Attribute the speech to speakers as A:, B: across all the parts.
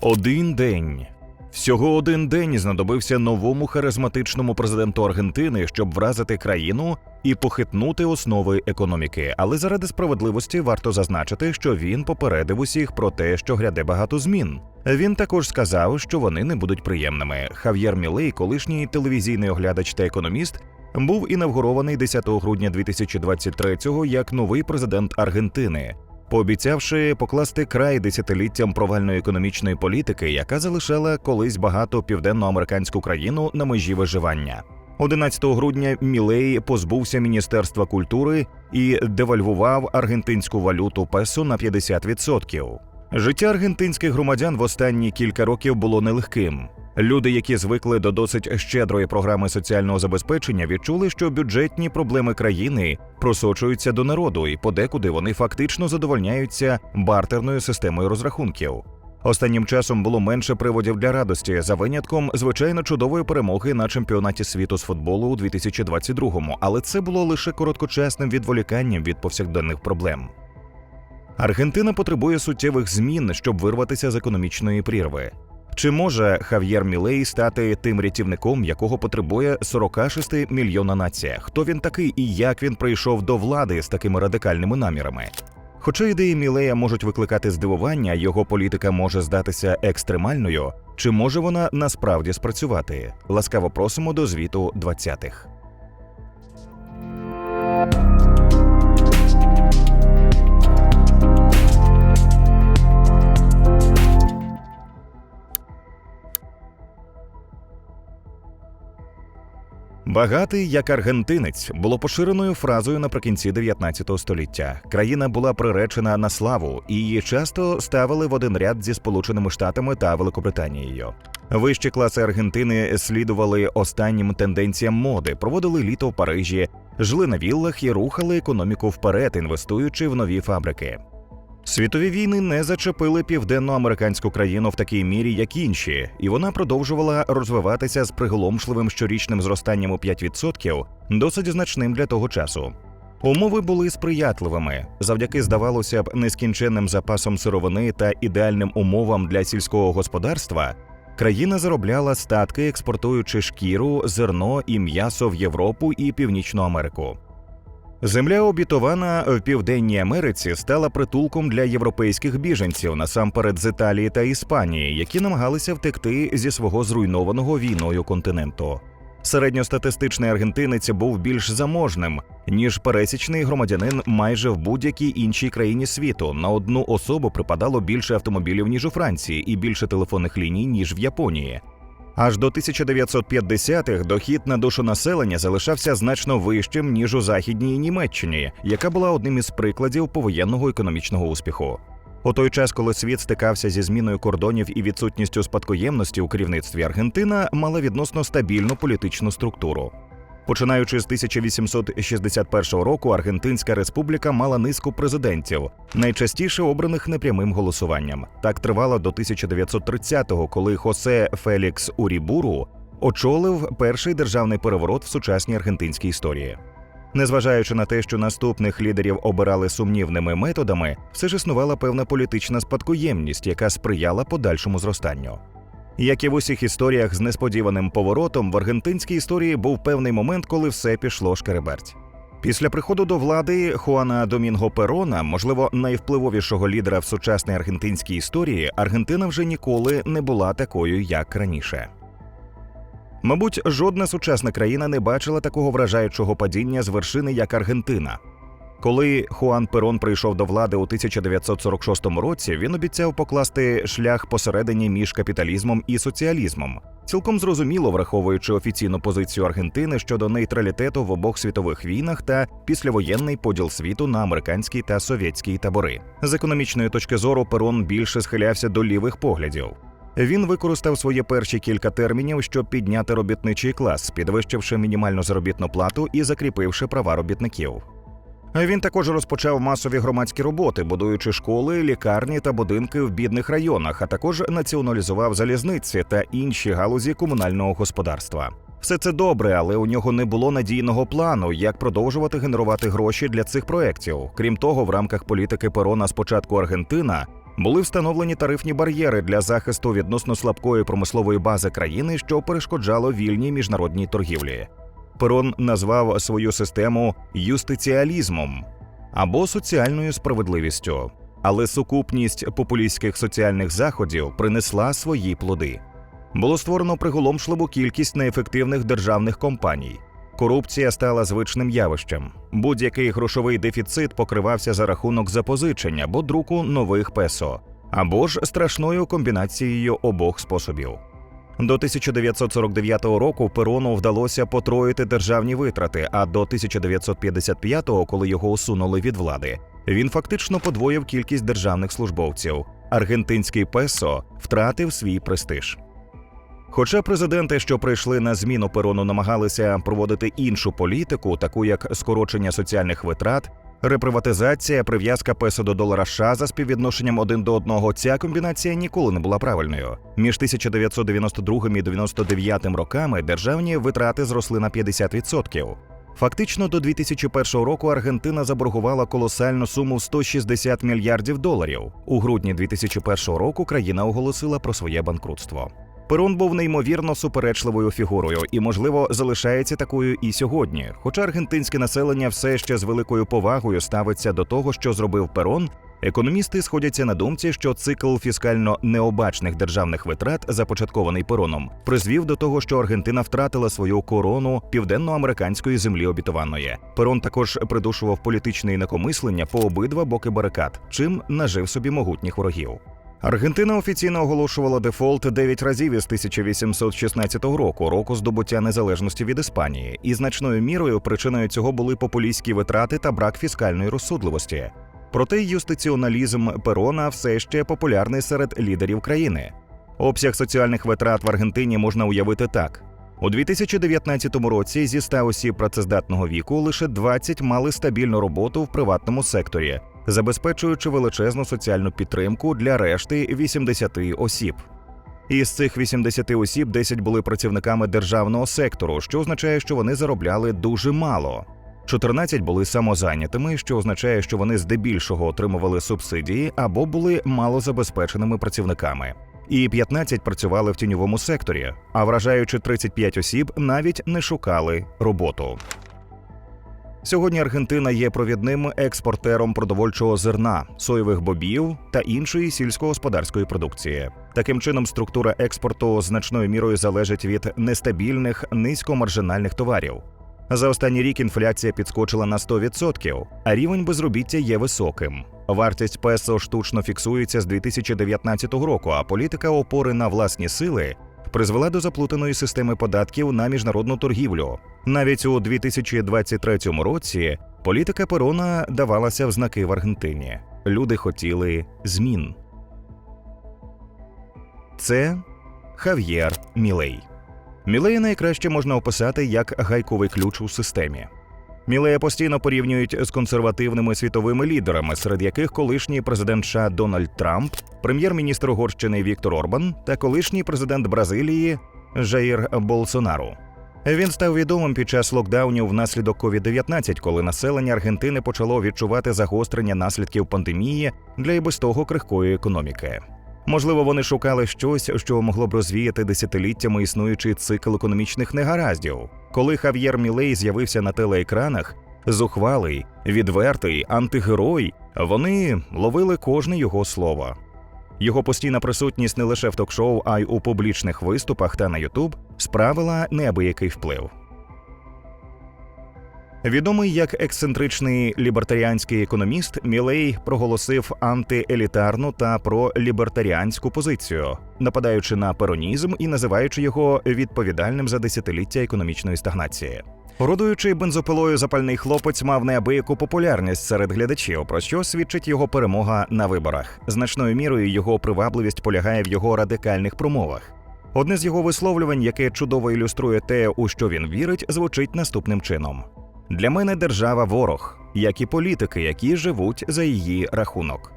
A: Один день. Всього один день знадобився новому харизматичному президенту Аргентини, щоб вразити країну і похитнути основи економіки. Але заради справедливості варто зазначити, що він попередив усіх про те, що гряде багато змін. Він також сказав, що вони не будуть приємними. Хав'єр Мілей, колишній телевізійний оглядач та економіст, був інавгурований 10 грудня 2023-го як новий президент Аргентини пообіцявши покласти край десятиліттям провальної економічної політики, яка залишала колись багато південноамериканську країну на межі виживання. 11 грудня Мілей позбувся міністерства культури і девальвував аргентинську валюту песо на 50%. Життя аргентинських громадян в останні кілька років було нелегким. Люди, які звикли до досить щедрої програми соціального забезпечення, відчули, що бюджетні проблеми країни просочуються до народу, і подекуди вони фактично задовольняються бартерною системою розрахунків. Останнім часом було менше приводів для радості за винятком звичайно чудової перемоги на чемпіонаті світу з футболу у 2022-му, але це було лише короткочасним відволіканням від повсякденних проблем. Аргентина потребує суттєвих змін, щоб вирватися з економічної прірви. Чи може Хав'єр Мілей стати тим рятівником, якого потребує 46 мільйона нація? Хто він такий і як він прийшов до влади з такими радикальними намірами? Хоча ідеї Мілея можуть викликати здивування, його політика може здатися екстремальною. Чи може вона насправді спрацювати? Ласкаво просимо до звіту 20-х. Багатий як аргентинець було поширеною фразою наприкінці 19 століття. Країна була приречена на славу, і її часто ставили в один ряд зі Сполученими Штатами та Великобританією. Вищі класи Аргентини слідували останнім тенденціям моди, проводили літо в Парижі, жили на віллах і рухали економіку вперед, інвестуючи в нові фабрики. Світові війни не зачепили південноамериканську країну в такій мірі, як інші, і вона продовжувала розвиватися з приголомшливим щорічним зростанням у 5%, досить значним для того часу. Умови були сприятливими завдяки, здавалося б, нескінченним запасам сировини та ідеальним умовам для сільського господарства. Країна заробляла статки, експортуючи шкіру, зерно і м'ясо в Європу і Північну Америку. Земля обітована в Південній Америці стала притулком для європейських біженців насамперед з Італії та Іспанії, які намагалися втекти зі свого зруйнованого війною континенту. Середньостатистичний аргентинець був більш заможним ніж пересічний громадянин майже в будь-якій іншій країні світу. На одну особу припадало більше автомобілів ніж у Франції, і більше телефонних ліній ніж в Японії. Аж до 1950-х дохід на душу населення залишався значно вищим ніж у західній Німеччині, яка була одним із прикладів повоєнного економічного успіху. У той час, коли світ стикався зі зміною кордонів і відсутністю спадкоємності у керівництві Аргентина мала відносно стабільну політичну структуру. Починаючи з 1861 року, Аргентинська республіка мала низку президентів, найчастіше обраних непрямим голосуванням. Так тривало до 1930-го, коли Хосе Фелікс Урібуру очолив перший державний переворот в сучасній аргентинській історії. Незважаючи на те, що наступних лідерів обирали сумнівними методами, все ж існувала певна політична спадкоємність, яка сприяла подальшому зростанню. Як і в усіх історіях з несподіваним поворотом, в аргентинській історії був певний момент, коли все пішло шкереберть. Після приходу до влади Хуана Домінго Перона, можливо, найвпливовішого лідера в сучасній аргентинській історії, Аргентина вже ніколи не була такою, як раніше. Мабуть, жодна сучасна країна не бачила такого вражаючого падіння з вершини, як Аргентина. Коли Хуан Перон прийшов до влади у 1946 році, він обіцяв покласти шлях посередині між капіталізмом і соціалізмом, цілком зрозуміло враховуючи офіційну позицію Аргентини щодо нейтралітету в обох світових війнах та післявоєнний поділ світу на американські та совєтські табори. З економічної точки зору Перон більше схилявся до лівих поглядів. Він використав свої перші кілька термінів, щоб підняти робітничий клас, підвищивши мінімальну заробітну плату і закріпивши права робітників. Він також розпочав масові громадські роботи, будуючи школи, лікарні та будинки в бідних районах, а також націоналізував залізниці та інші галузі комунального господарства. Все це добре, але у нього не було надійного плану, як продовжувати генерувати гроші для цих проєктів. Крім того, в рамках політики Перона спочатку Аргентина Були встановлені тарифні бар'єри для захисту відносно слабкої промислової бази країни, що перешкоджало вільній міжнародній торгівлі. Перон назвав свою систему юстиціалізмом або соціальною справедливістю, але сукупність популістських соціальних заходів принесла свої плоди. Було створено приголомшливу кількість неефективних державних компаній. Корупція стала звичним явищем. Будь-який грошовий дефіцит покривався за рахунок запозичень або друку нових песо, або ж страшною комбінацією обох способів. До 1949 року Перону вдалося потроїти державні витрати, а до 1955-го, коли його усунули від влади, він фактично подвоїв кількість державних службовців. Аргентинський песо втратив свій престиж. Хоча президенти, що прийшли на зміну Перону, намагалися проводити іншу політику, таку як скорочення соціальних витрат, реприватизація, прив'язка песо до долара США за співвідношенням один до одного, ця комбінація ніколи не була правильною. Між 1992 і 99 роками державні витрати зросли на 50%. Фактично до 2001 року Аргентина заборгувала колосальну суму в 160 мільярдів доларів. У грудні 2001 року країна оголосила про своє банкрутство. Перон був неймовірно суперечливою фігурою і, можливо, залишається такою і сьогодні. Хоча аргентинське населення все ще з великою повагою ставиться до того, що зробив Перон, економісти сходяться на думці, що цикл фіскально необачних державних витрат, започаткований Пероном, призвів до того, що Аргентина втратила свою корону південноамериканської землі обітованої. Перон також придушував політичне інакомислення по обидва боки барикад, чим нажив собі могутніх ворогів. Аргентина офіційно оголошувала дефолт 9 разів із 1816 року, року здобуття незалежності від Іспанії, і значною мірою причиною цього були популістські витрати та брак фіскальної розсудливості. Проте юстиціоналізм Перона все ще популярний серед лідерів країни. Обсяг соціальних витрат в Аргентині можна уявити так. У 2019 році зі 100 осіб працездатного віку лише 20 мали стабільну роботу в приватному секторі, забезпечуючи величезну соціальну підтримку для решти 80 осіб. Із цих 80 осіб 10 були працівниками державного сектору, що означає, що вони заробляли дуже мало. 14 були самозайнятими, що означає, що вони здебільшого отримували субсидії або були малозабезпеченими працівниками. І 15 працювали в тіньовому секторі, а вражаючи 35 осіб навіть не шукали роботу. Сьогодні Аргентина є провідним експортером продовольчого зерна, соєвих бобів та іншої сільськогосподарської продукції. Таким чином, структура експорту значною мірою залежить від нестабільних низькомаржинальних товарів. За останній рік інфляція підскочила на 100%, а рівень безробіття є високим. Вартість песо штучно фіксується з 2019 року, а політика опори на власні сили призвела до заплутаної системи податків на міжнародну торгівлю. Навіть у 2023 році політика Перона давалася в знаки в Аргентині. Люди хотіли змін. Це Хав'єр Мілей. Мілей найкраще можна описати як гайковий ключ у системі. Мілея постійно порівнюють з консервативними світовими лідерами, серед яких колишній президент США Дональд Трамп, прем'єр-міністр Угорщини Віктор Орбан та колишній президент Бразилії Жаїр Болсонару. Він став відомим під час локдаунів внаслідок COVID-19, коли населення Аргентини почало відчувати загострення наслідків пандемії для і без того крихкої економіки. Можливо, вони шукали щось, що могло б розвіяти десятиліттями існуючий цикл економічних негараздів. Коли Хав'єр Мілей з'явився на телеекранах, зухвалий, відвертий, антигерой, вони ловили кожне його слово. Його постійна присутність не лише в ток-шоу, а й у публічних виступах та на Ютуб справила неабиякий вплив. Відомий як ексцентричний лібертаріанський економіст, Мілей проголосив антиелітарну та пролібертаріанську позицію, нападаючи на перонізм і називаючи його відповідальним за десятиліття економічної стагнації. Орудуючи бензопилою запальний хлопець мав неабияку популярність серед глядачів, про що свідчить його перемога на виборах. Значною мірою його привабливість полягає в його радикальних промовах. Одне з його висловлювань, яке чудово ілюструє те, у що він вірить, звучить наступним чином: для мене держава ворог, як і політики, які живуть за її рахунок.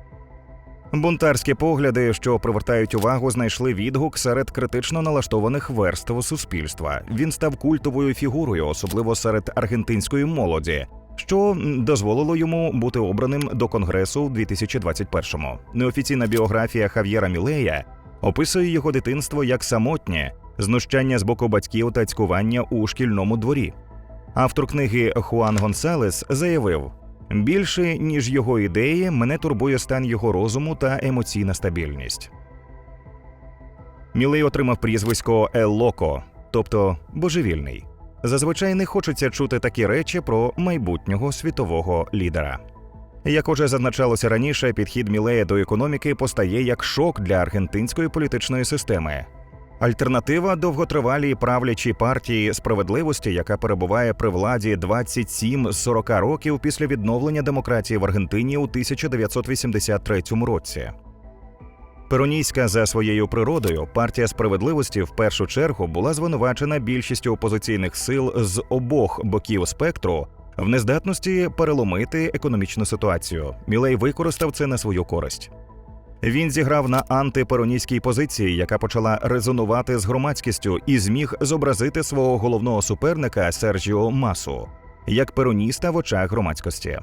A: Бунтарські погляди, що привертають увагу, знайшли відгук серед критично налаштованих верств суспільства. Він став культовою фігурою, особливо серед аргентинської молоді, що дозволило йому бути обраним до конгресу в 2021-му. Неофіційна біографія Хав'єра Мілея описує його дитинство як самотнє, знущання з боку батьків та цькування у шкільному дворі. Автор книги Хуан Гонсалес заявив: більше ніж його ідеї, мене турбує стан його розуму та емоційна стабільність. Мілей отримав прізвисько Ел Локо, тобто божевільний. Зазвичай не хочеться чути такі речі про майбутнього світового лідера. Як уже зазначалося раніше, підхід Мілея до економіки постає як шок для аргентинської політичної системи. Альтернатива довготривалій правлячій партії справедливості, яка перебуває при владі 27 з 40 років після відновлення демократії в Аргентині у 1983 році. Перонійська за своєю природою партія справедливості в першу чергу була звинувачена більшістю опозиційних сил з обох боків спектру в нездатності переломити економічну ситуацію. Мілей використав це на свою користь. Він зіграв на антипероністській позиції, яка почала резонувати з громадськістю, і зміг зобразити свого головного суперника Серджіо Масу як пероніста в очах громадськості.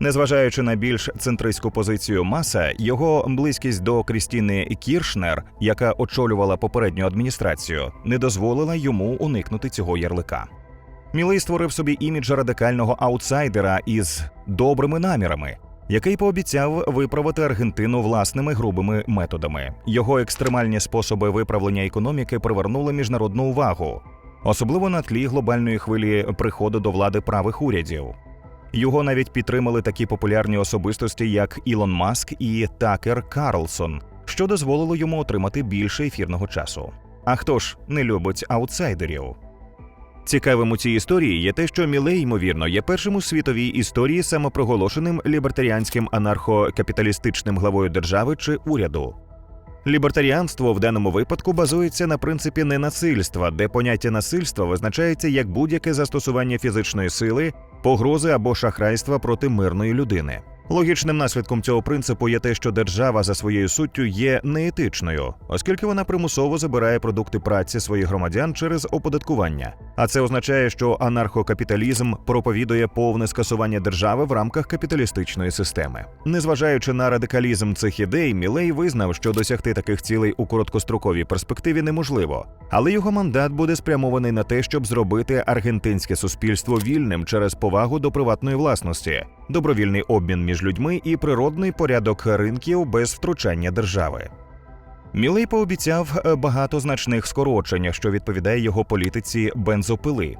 A: Незважаючи на більш центристську позицію Маса, його близькість до Крістіни Кіршнер, яка очолювала попередню адміністрацію, не дозволила йому уникнути цього ярлика. Мілей створив собі імідж радикального аутсайдера із добрими намірами, який пообіцяв виправити Аргентину власними грубими методами. Його екстремальні способи виправлення економіки привернули міжнародну увагу, особливо на тлі глобальної хвилі приходу до влади правих урядів. Його навіть підтримали такі популярні особистості, як Ілон Маск і Такер Карлсон, що дозволило йому отримати більше ефірного часу. А хто ж не любить аутсайдерів? Цікавим у цій історії є те, що Мілей, ймовірно, є першим у світовій історії самопроголошеним лібертаріанським анархокапіталістичним главою держави чи уряду. Лібертаріанство в даному випадку базується на принципі ненасильства, де поняття насильства визначається як будь-яке застосування фізичної сили, погрози або шахрайства проти мирної людини. Логічним наслідком цього принципу є те, що держава за своєю суттю є неетичною, оскільки вона примусово забирає продукти праці своїх громадян через оподаткування. А це означає, що анархокапіталізм проповідує повне скасування держави в рамках капіталістичної системи. Незважаючи на радикалізм цих ідей, Мілей визнав, що досягти таких цілей у короткостроковій перспективі неможливо, але його мандат буде спрямований на те, щоб зробити аргентинське суспільство вільним через повагу до приватної власності, добровільний обмін між людьми і природний порядок ринків без втручання держави. Мілей пообіцяв е, багато значних скорочень, що відповідає його політиці бензопили.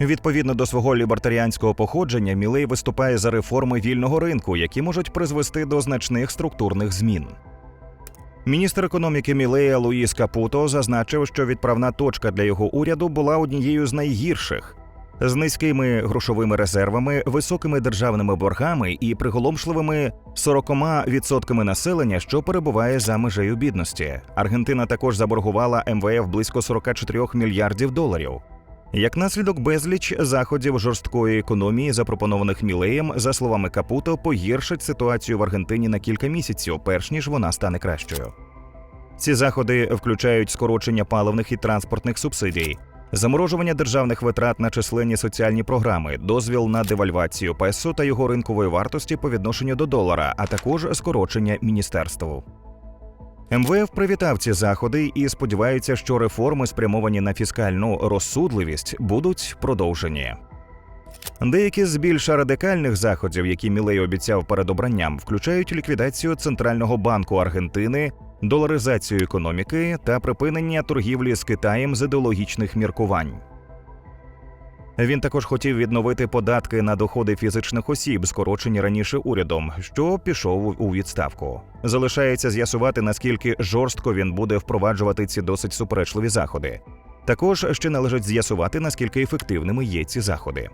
A: Відповідно до свого лібертаріанського походження, Мілей виступає за реформи вільного ринку, які можуть призвести до значних структурних змін. Міністр економіки Мілея Луїс Капуто зазначив, що відправна точка для його уряду була однією з найгірших. З низькими грошовими резервами, високими державними боргами і приголомшливими 40% населення, що перебуває за межею бідності. Аргентина також заборгувала МВФ близько 44 мільярдів доларів. Як наслідок безліч заходів жорсткої економії, запропонованих Мілеєм, за словами Капуто, погіршать ситуацію в Аргентині на кілька місяців, перш ніж вона стане кращою. Ці заходи включають скорочення паливних і транспортних субсидій, заморожування державних витрат на численні соціальні програми, дозвіл на девальвацію песо та його ринкової вартості по відношенню до долара, а також скорочення міністерству. МВФ привітав ці заходи і сподівається, що реформи, спрямовані на фіскальну розсудливість, будуть продовжені. Деякі з більш радикальних заходів, які Мілей обіцяв перед обранням, включають ліквідацію Центрального банку Аргентини, доларизацію економіки та припинення торгівлі з Китаєм з ідеологічних міркувань. Він також хотів відновити податки на доходи фізичних осіб, скорочені раніше урядом, що пішов у відставку. Залишається з'ясувати, наскільки жорстко він буде впроваджувати ці досить суперечливі заходи. Також ще належить з'ясувати, наскільки ефективними є ці заходи.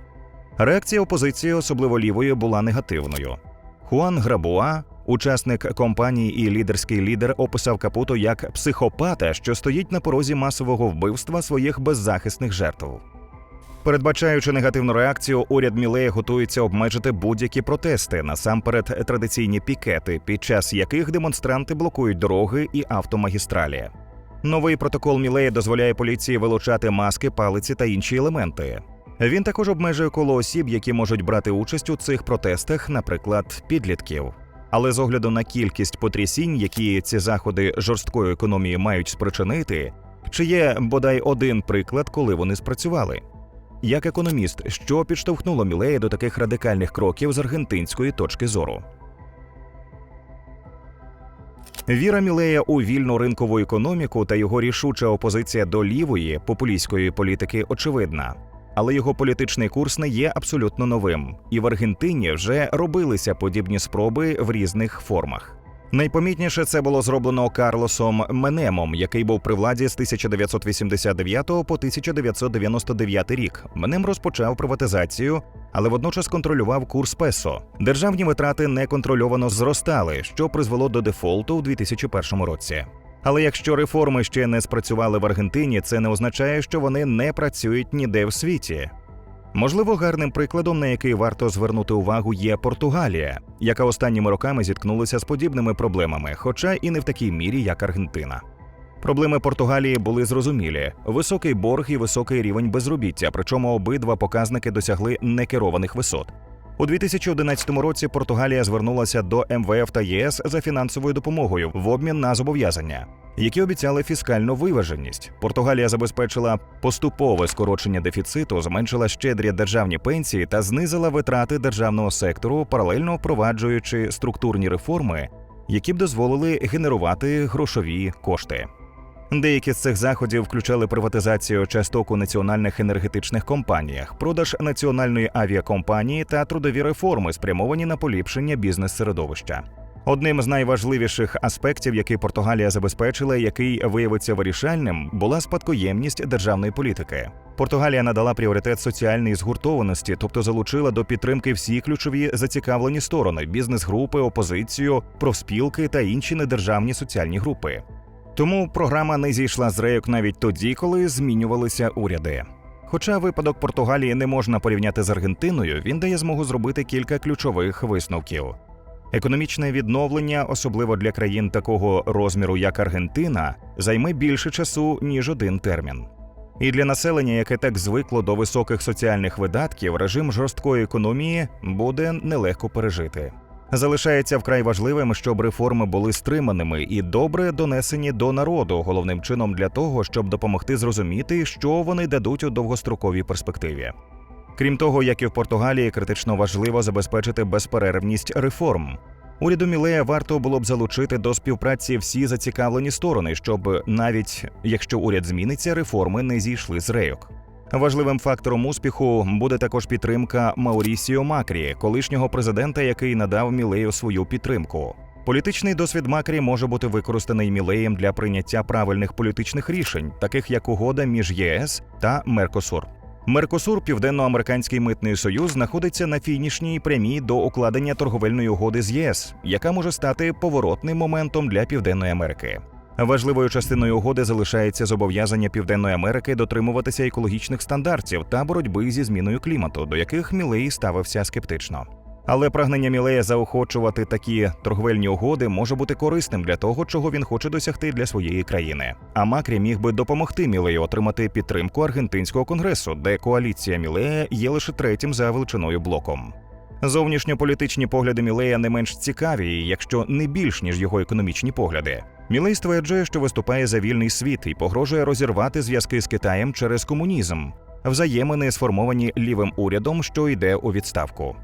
A: Реакція опозиції, особливо лівої, була негативною. Хуан Грабуа, учасник компанії і лідерський лідер, описав Капуто як психопата, що стоїть на порозі масового вбивства своїх беззахисних жертв. Передбачаючи негативну реакцію, уряд Мілея готується обмежити будь-які протести, насамперед традиційні пікети, під час яких демонстранти блокують дороги і автомагістралі. Новий протокол Мілея дозволяє поліції вилучати маски, палиці та інші елементи. Він також обмежує коло осіб, які можуть брати участь у цих протестах, наприклад, підлітків. Але з огляду на кількість потрясінь, які ці заходи жорсткої економії мають спричинити, чи є бодай один приклад, коли вони спрацювали? Як економіст, що підштовхнуло Мілея до таких радикальних кроків з аргентинської точки зору? Віра Мілея у вільну ринкову економіку та його рішуча опозиція до лівої популістської політики очевидна. Але його політичний курс не є абсолютно новим, і в Аргентині вже робилися подібні спроби в різних формах. Найпомітніше це було зроблено Карлосом Менемом, який був при владі з 1989 по 1999 рік. Менем розпочав приватизацію, але водночас контролював курс песо. Державні витрати неконтрольовано зростали, що призвело до дефолту у 2001 році. Але якщо реформи ще не спрацювали в Аргентині, це не означає, що вони не працюють ніде в світі. Можливо, гарним прикладом, на який варто звернути увагу, є Португалія, яка останніми роками зіткнулася з подібними проблемами, хоча і не в такій мірі, як Аргентина. Проблеми Португалії були зрозумілі: високий борг і високий рівень безробіття, причому обидва показники досягли некерованих висот. У 2011 році Португалія звернулася до МВФ та ЄС за фінансовою допомогою в обмін на зобов'язання, які обіцяли фіскальну виваженість. Португалія забезпечила поступове скорочення дефіциту, зменшила щедрі державні пенсії та знизила витрати державного сектору, паралельно впроваджуючи структурні реформи, які б дозволили генерувати грошові кошти. Деякі з цих заходів включали приватизацію часток у національних енергетичних компаніях, продаж національної авіакомпанії та трудові реформи, спрямовані на поліпшення бізнес-середовища. Одним з найважливіших аспектів, який Португалія забезпечила, який виявиться вирішальним, була спадкоємність державної політики. Португалія надала пріоритет соціальній згуртованості, тобто залучила до підтримки всі ключові зацікавлені сторони: бізнес-групи, опозицію, профспілки та інші недержавні соціальні групи. Тому програма не зійшла з рейок навіть тоді, коли змінювалися уряди. Хоча випадок Португалії не можна порівняти з Аргентиною, він дає змогу зробити кілька ключових висновків. Економічне відновлення, особливо для країн такого розміру, як Аргентина, займе більше часу ніж один термін. І для населення, яке так звикло до високих соціальних видатків, режим жорсткої економії буде нелегко пережити. Залишається вкрай важливим, щоб реформи були стриманими і добре донесені до народу, головним чином для того, щоб допомогти зрозуміти, що вони дадуть у довгостроковій перспективі. Крім того, як і в Португалії, критично важливо забезпечити безперервність реформ. Уряду Мілея варто було б залучити до співпраці всі зацікавлені сторони, щоб навіть якщо уряд зміниться, реформи не зійшли з рейок. Важливим фактором успіху буде також підтримка Маурісіо Макрі, колишнього президента, який надав Мілею свою підтримку. Політичний досвід Макрі може бути використаний Мілеєм для прийняття правильних політичних рішень, таких як угода між ЄС та Меркосур. Меркосур, південноамериканський митний союз, знаходиться на фінішній прямій до укладення торговельної угоди з ЄС, яка може стати поворотним моментом для Південної Америки. Важливою частиною угоди залишається зобов'язання Південної Америки дотримуватися екологічних стандартів та боротьби зі зміною клімату, до яких Мілей ставився скептично. Але прагнення Мілея заохочувати такі торговельні угоди може бути корисним для того, чого він хоче досягти для своєї країни. А Макрі міг би допомогти Мілею отримати підтримку аргентинського конгресу, де коаліція Мілея є лише третім за величиною блоком. Зовнішньополітичні погляди Мілея не менш цікаві, якщо не більш ніж його економічні погляди. Мілей стверджує, що виступає за вільний світ і погрожує розірвати зв'язки з Китаєм через комунізм, взаємини сформовані лівим урядом, що йде у відставку.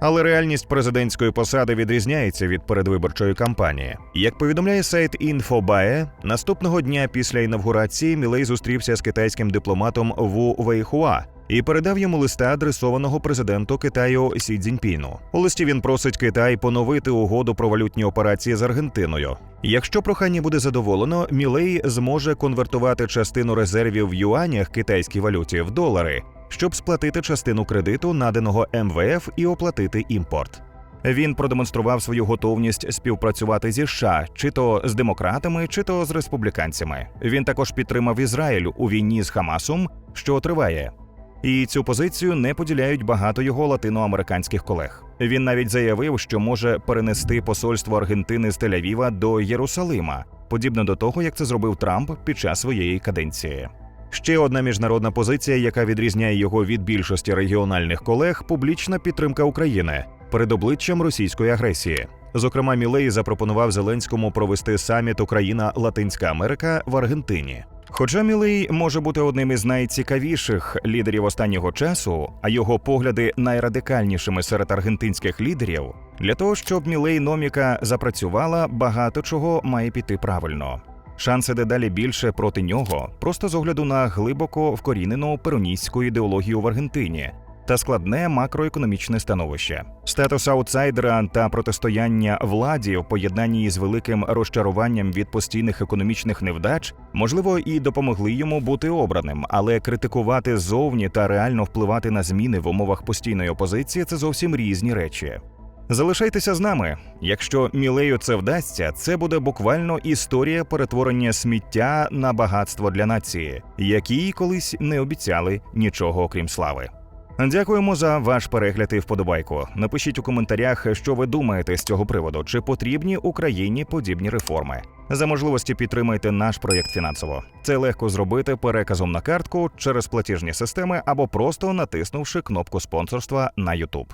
A: Але реальність президентської посади відрізняється від передвиборчої кампанії. Як повідомляє сайт Інфобае, наступного дня після інавгурації Мілей зустрівся з китайським дипломатом Ву Вейхуа і передав йому листа, адресованого президенту Китаю Сі Цзіньпіну. У листі він просить Китай поновити угоду про валютні операції з Аргентиною. Якщо прохання буде задоволено, Мілей зможе конвертувати частину резервів в юанях китайській валюті в долари, щоб сплатити частину кредиту, наданого МВФ, і оплатити імпорт. Він продемонстрував свою готовність співпрацювати зі США, чи то з демократами, чи то з республіканцями. Він також підтримав Ізраїль у війні з Хамасом, що триває. І цю позицію не поділяють багато його латиноамериканських колег. Він навіть заявив, що може перенести посольство Аргентини з Тель-Авіва до Єрусалима, подібно до того, як це зробив Трамп під час своєї каденції. Ще одна міжнародна позиція, яка відрізняє його від більшості регіональних колег, публічна підтримка України перед обличчям російської агресії. Зокрема, Мілей запропонував Зеленському провести саміт Україна Латинська Америка в Аргентині. Хоча Мілей може бути одним із найцікавіших лідерів останнього часу, а його погляди найрадикальнішими серед аргентинських лідерів, для того, щоб Мілей Номіка запрацювала, багато чого має піти правильно. Шанси дедалі більше проти нього, просто з огляду на глибоко вкорінену пероністську ідеологію в Аргентині та складне макроекономічне становище. Статус аутсайдера та протистояння владі в поєднанні із великим розчаруванням від постійних економічних невдач, можливо, і допомогли йому бути обраним, але критикувати зовні та реально впливати на зміни в умовах постійної опозиції це зовсім різні речі. Залишайтеся з нами. Якщо Мілею це вдасться, це буде буквально історія перетворення сміття на багатство для нації, якій колись не обіцяли нічого окрім слави. Дякуємо за ваш перегляд і вподобайку. Напишіть у коментарях, що ви думаєте з цього приводу, чи потрібні Україні подібні реформи. За можливості підтримайте наш проєкт фінансово. Це легко зробити переказом на картку через платіжні системи або просто натиснувши кнопку спонсорства на YouTube.